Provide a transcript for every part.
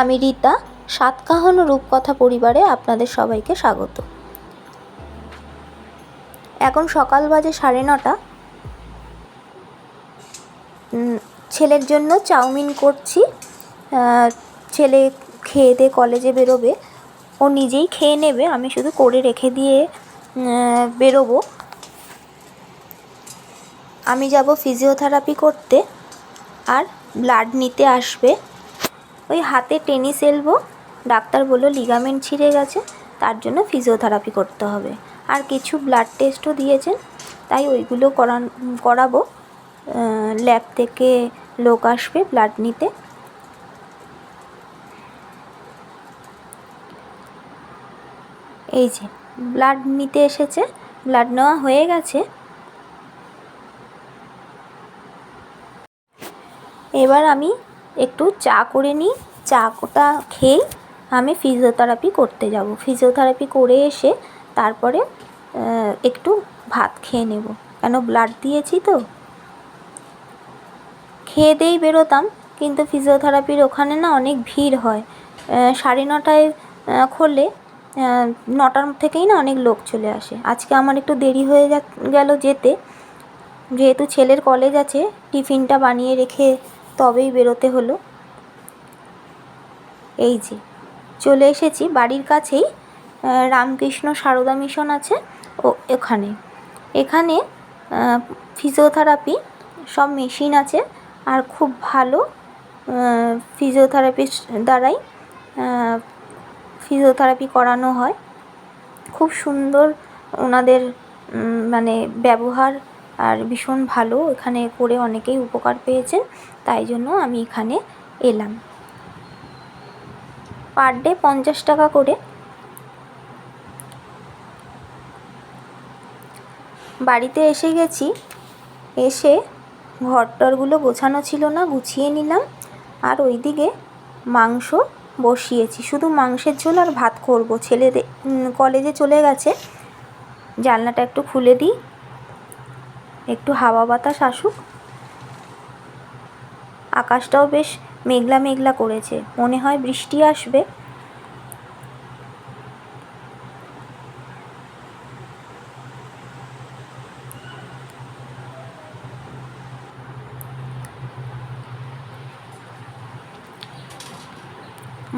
আমি রীতা, সাতকাহন রূপকথা পরিবারে আপনাদের সবাইকে স্বাগত। এখন সকাল বাজে সাড়ে নটা। ছেলের জন্য চাউমিন করছি। ছেলে খেয়ে দিয়ে কলেজে বেরোবে। ও নিজেই খেয়ে নেবে, আমি শুধু করে রেখে দিয়ে বেরোবো। আমি যাব ফিজিওথেরাপি করতে। আর ব্লাড নিতে আসবে। ওই হাতে টেনিস এলবো। ডাক্তার বলল লিগামেন্ট ছিঁড়ে গেছে, তার জন্য ফিজিওথেরাপি করতে হবে। আর কিছু ব্লাড টেস্টও দিয়েছেন, তাই ওইগুলো করান, করাবো। ল্যাব থেকে লোক আসবে ব্লাড নিতে। এই যে ব্লাড নিতে এসেছে ব্লাড নেওয়া হয়ে গেছে। এবার আমি একটু চা করে নিই। চাটা খেয়েই আমি ফিজিওথেরাপি করতে যাব। ফিজিওথেরাপি করে এসে তারপরে একটু ভাত খেয়ে নেব। কেন ব্লাড দিয়েছি তো? খেয়ে দিয়েই বেরোতাম, কিন্তু ফিজিওথেরাপির ওখানে না অনেক ভিড় হয়। সাড়ে নটায় খোলে নটার থেকেই না অনেক লোক চলে আসে। আজকে আমার একটু দেরি হয়ে গেল যেতে। যেহেতু ছেলের কলেজ আছে, টিফিনটা বানিয়ে রেখে তবেই বেরোতে হলো। এই যে, চলে এসেছি বাড়ির কাছেই রামকৃষ্ণ সারদা মিশন আছে ও এখানে। এখানে ফিজিওথেরাপি সব মেশিন আছে আর খুব ভালো ফিজিওথেরাপিস্ট দ্বারাই ফিজিওথেরাপি করানো হয়। খুব সুন্দর ওনাদের মানে ব্যবহার আর ভীষণ ভালো, এখানে করে অনেকেই উপকার পেয়েছেন, তাই জন্য আমি এখানে এলাম। পার ডে পঞ্চাশ টাকা করে। বাড়িতে এসে গেছি, এসে ঘরটরগুলো গোছানো ছিল না, গুছিয়ে নিলাম, আর ওইদিকে মাংস বসিয়েছি। শুধু মাংসের ঝোল আর ভাত করব। ছেলেদের কলেজে চলে গেছে, জানলাটা একটু খুলে দিই। একটু হাওয়া বাতাস আসুক। আকাশটাও বেশ মেঘলা মেঘলা করেছে, মনে হয় বৃষ্টি আসবে।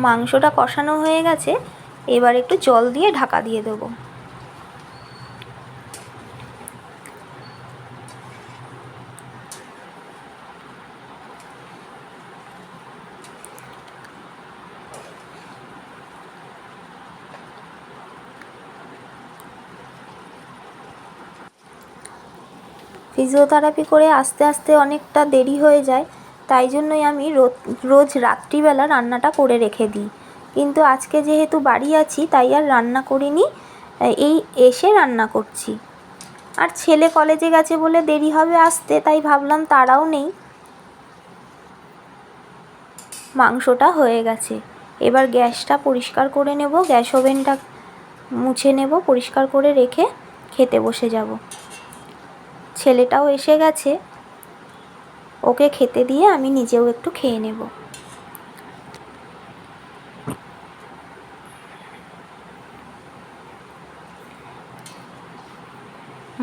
মাংসটা কষানো হয়ে গেছে, এবার একটু জল দিয়ে ঢাকা দিয়ে দেবো। ফিজিওথেরাপি করে আস্তে আস্তে অনেকটা দেরি হয়ে যায়, তাই জন্যই আমি রো- রোজ রাত্রিবেলা রান্নাটা করে রেখে দিই। কিন্তু আজকে যেহেতু বাড়ি আছি, তাই আর রান্না করিনি, এই এসে রান্না করছি। আর ছেলে কলেজে গেছে বলে দেরি হবে আসতে, তাই ভাবলাম তারাও নেই। মাংসটা হয়ে গেছে। এবার গ্যাসটা পরিষ্কার করে নেব, গ্যাস ওভেনটা মুছে নেব, পরিষ্কার করে রেখে খেতে বসে যাব। ছেলেটাও এসে গেছে। ওকে খেতে দিয়ে আমি নিজেও একটু খেয়ে নেব।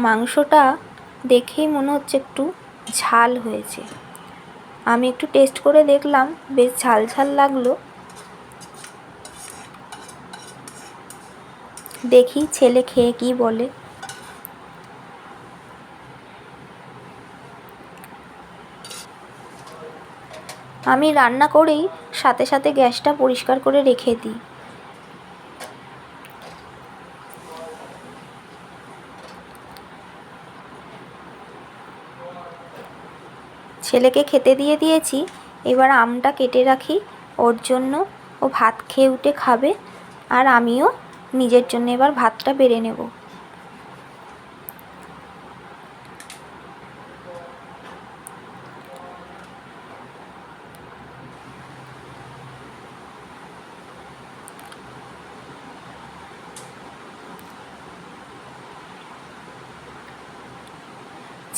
মাংসটা দেখেই মনে হচ্ছে একটু ঝাল হয়েছে। আমি একটু টেস্ট করে দেখলাম, বেশ ঝাল ঝাল লাগল। দেখি ছেলে খেয়ে কি বলে। আমি রান্না করেই সাথে সাথে গ্যাসটা পরিষ্কার করে রেখে দিই। ছেলেকে খেতে দিয়ে দিয়েছি, এবার আমটা কেটে রাখি, ওর জন্য ও ভাত খেয়ে উঠে খাবে, আর আমিও নিজের জন্য এবার ভাতটা বেড়ে নেব।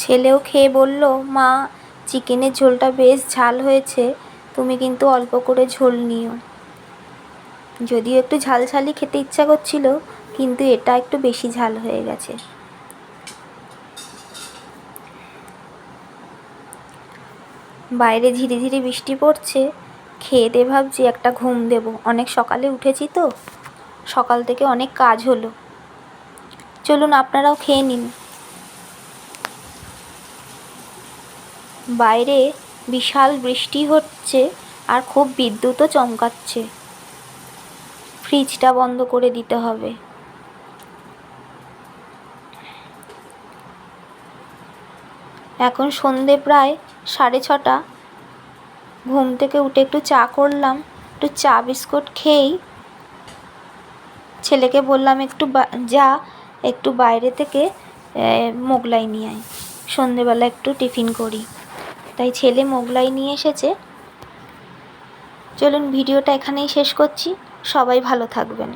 ছেলেও খেয়ে বলল, মা, চিকেনের ঝোলটা বেশ ঝাল হয়েছে, তুমি কিন্তু অল্প করে ঝোল নিও। যদিও একটু ঝালঝালি খেতে ইচ্ছা করছিল, কিন্তু এটা একটু বেশি ঝাল হয়ে গেছে। বাইরে ঝিরি ধীরে বৃষ্টি পড়ছে, খেয়ে দিয়ে ভাবছি একটা ঘুম দেবো। অনেক সকালে উঠেছি তো, সকাল থেকে অনেক কাজ হলো। চলুন, আপনারাও খেয়ে নিন। বাইরে বিশাল বৃষ্টি হচ্ছে আর খুব বিদ্যুৎও চমকাচ্ছে। ফ্রিজটা বন্ধ করে দিতে হবে। এখন সন্ধে প্রায় সাড়ে ছটা। ঘুম থেকে উঠে একটু চা করলাম, একটু চা বিস্কুট খেয়েই ছেলেকে বললাম, একটু যা, একটু বাইরে থেকে মোগলাই নিয়ে আয়। সন্ধেবেলা একটু টিফিন করি। তাই ছেলে মোগলাই নিয়ে এসেছে। চলুন ভিডিওটা এখানেই শেষ করছি। সবাই ভালো থাকবেন।